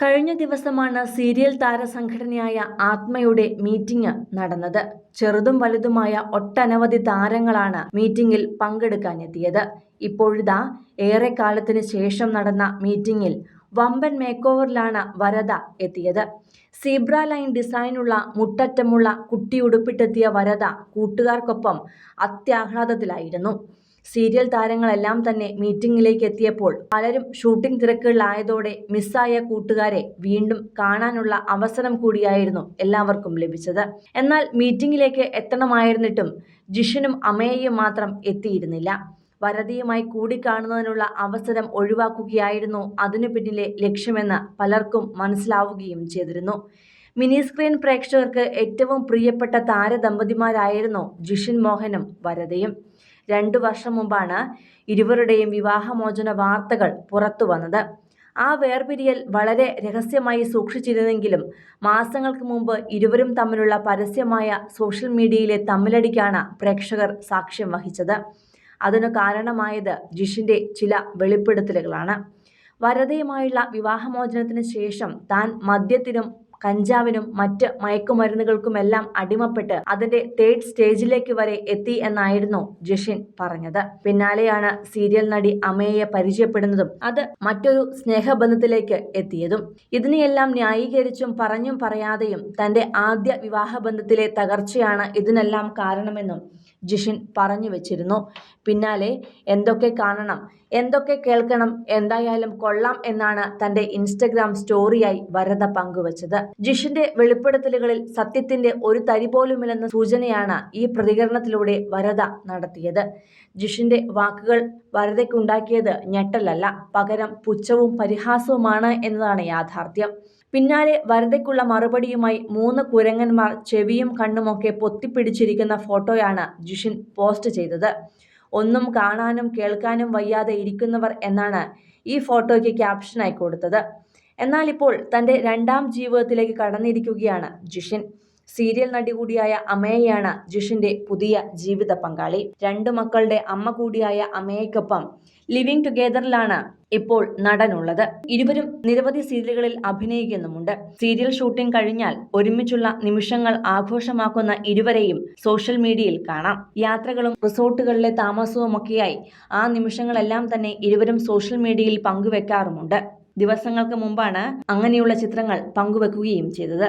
കഴിഞ്ഞ ദിവസമാണ് serial താരസംഘടനയായ ആത്മയുടെ meeting നടന്നത്. ചെറുതും വലുതുമായ ഒട്ടനവധി താരങ്ങളാണ് മീറ്റിംഗിൽ പങ്കെടുക്കാനെത്തിയത്. ഇപ്പോഴിതാ ഏറെക്കാലത്തിന് ശേഷം നടന്ന മീറ്റിംഗിൽ വമ്പൻ മേക്കോവറിലാണ് വരദ എത്തിയത്. സീബ്ര ലൈൻ ഡിസൈനുള്ള മുട്ടറ്റമുള്ള കുട്ടി ഉടുപ്പിട്ടെത്തിയ വരദ കൂട്ടുകാർക്കൊപ്പം അത്യാഹ്ലാദത്തിലായിരുന്നു. സീരിയൽ താരങ്ങളെല്ലാം തന്നെ മീറ്റിംഗിലേക്ക് എത്തിയപ്പോൾ പലരും ഷൂട്ടിംഗ് തിരക്കുകളിലായതോടെ മിസ്സായ കൂട്ടുകാരെ വീണ്ടും കാണാനുള്ള അവസരം കൂടിയായിരുന്നു എല്ലാവർക്കും ലഭിച്ചത്. എന്നാൽ മീറ്റിംഗിലേക്ക് എത്തണമായിരുന്നിട്ടും ജിഷനും അമയയും മാത്രം എത്തിയിരുന്നില്ല. വരതിയുമായി കൂടിക്കാണുന്നതിനുള്ള അവസരം ഒഴിവാക്കുകയായിരുന്നു അതിനു പിന്നിലെ ലക്ഷ്യമെന്ന് പലർക്കും മനസ്സിലാവുകയും ചെയ്തിരുന്നു. മിനി സ്ക്രീൻ പ്രേക്ഷകർക്ക് ഏറ്റവും പ്രിയപ്പെട്ട താരദമ്പതിമാരായിരുന്നു ജിഷിൻ മോഹനും വരതയും. രണ്ടു വർഷം മുമ്പാണ് ഇരുവരുടെയും വിവാഹമോചന വാർത്തകൾ പുറത്തു വന്നത്. ആ വേർപിരിയൽ വളരെ രഹസ്യമായി സൂക്ഷിച്ചിരുന്നെങ്കിലും മാസങ്ങൾക്ക് മുമ്പ് ഇരുവരും തമ്മിലുള്ള പരസ്യമായ സോഷ്യൽ മീഡിയയിലെ തമ്മിലടിക്കാണ് പ്രേക്ഷകർ സാക്ഷ്യം വഹിച്ചത്. അതിനു കാരണമായത് ജിഷിന്റെ ചില വെളിപ്പെടുത്തലുകളാണ്. വരതയുമായുള്ള വിവാഹമോചനത്തിന് ശേഷം താൻ മദ്യത്തിനും കഞ്ചാവിനും മറ്റ് മയക്കുമരുന്നുകൾക്കുമെല്ലാം അടിമപ്പെട്ട് അതിന്റെ തേർഡ് സ്റ്റേജിലേക്ക് വരെ എത്തി എന്നായിരുന്നു ജഷിൻ പറഞ്ഞത്. പിന്നാലെയാണ് സീരിയൽ നടി അമയെ പരിചയപ്പെടുന്നതും അത് മറ്റൊരു സ്നേഹബന്ധത്തിലേക്ക് എത്തിയതും. ഇതിനെയെല്ലാം ന്യായീകരിച്ചും പറഞ്ഞും പറയാതെയും തന്റെ ആദ്യ വിവാഹബന്ധത്തിലെ തകർച്ചയാണ് ഇതിനെല്ലാം കാരണമെന്നും ജിഷിൻ പറഞ്ഞു വെച്ചിരുന്നു. പിന്നാലെ എന്തൊക്കെ കാണണം? എന്തൊക്കെ കേൾക്കണം? എന്തായാലും കൊള്ളാം എന്നാണ് തന്റെ ഇൻസ്റ്റഗ്രാം സ്റ്റോറിയായി വരദ പങ്കുവച്ചത്. ജിഷിന്റെ വെളിപ്പെടുത്തലുകളിൽ സത്യത്തിന്റെ ഒരു തരി പോലുമില്ലെന്ന സൂചനയാണ് ഈ പ്രതികരണത്തിലൂടെ വരദ നടത്തിയത്. ജിഷിന്റെ വാക്കുകൾ വരദയ്ക്കുണ്ടാക്കിയത് ഞെട്ടലല്ല. പകരം പുച്ഛവും പരിഹാസവുമാണ് എന്നതാണ് യാഥാർത്ഥ്യം. പിന്നാലെ വരദയ്ക്കുള്ള മറുപടിയുമായി മൂന്ന് കുരങ്ങന്മാർ ചെവിയും കണ്ണുമൊക്കെ പൊത്തിപ്പിടിച്ചിരിക്കുന്ന ഫോട്ടോയാണ് ജിഷിൻ പോസ്റ്റ് ചെയ്തത്. ഒന്നും കാണാനും കേൾക്കാനും വയ്യാതെ ഇരിക്കുന്നവർ എന്നാണ് ഈ ഫോട്ടോയ്ക്ക് ക്യാപ്ഷനായി കൊടുത്തത്. എന്നാൽ ഇപ്പോൾ തന്റെ രണ്ടാം ജീവിതത്തിലേക്ക് കടന്നിരിക്കുകയാണ് ജിഷിൻ. സീരിയൽ നടി കൂടിയായ അമയയാണ് ജിഷിന്റെ പുതിയ ജീവിത പങ്കാളി. രണ്ടു മക്കളുടെ അമ്മ കൂടിയായ അമയയ്ക്കൊപ്പം ലിവിംഗ് ടുഗെദറിലാണ് ഇപ്പോൾ നടനുള്ളത്. ഇരുവരും നിരവധി സീരിയലുകളിൽ അഭിനയിക്കുന്നുമുണ്ട്. സീരിയൽ ഷൂട്ടിംഗ് കഴിഞ്ഞാൽ ഒരുമിച്ചുള്ള നിമിഷങ്ങൾ ആഘോഷമാക്കുന്ന ഇരുവരെയും സോഷ്യൽ മീഡിയയിൽ കാണാം. യാത്രകളും റിസോർട്ടുകളിലെ താമസവും ഒക്കെയായി ആ നിമിഷങ്ങളെല്ലാം തന്നെ ഇരുവരും സോഷ്യൽ മീഡിയയിൽ പങ്കുവെക്കാറുമുണ്ട്. ദിവസങ്ങൾക്ക് മുമ്പാണ് അങ്ങനെയുള്ള ചിത്രങ്ങൾ പങ്കുവെക്കുകയും ചെയ്തത്.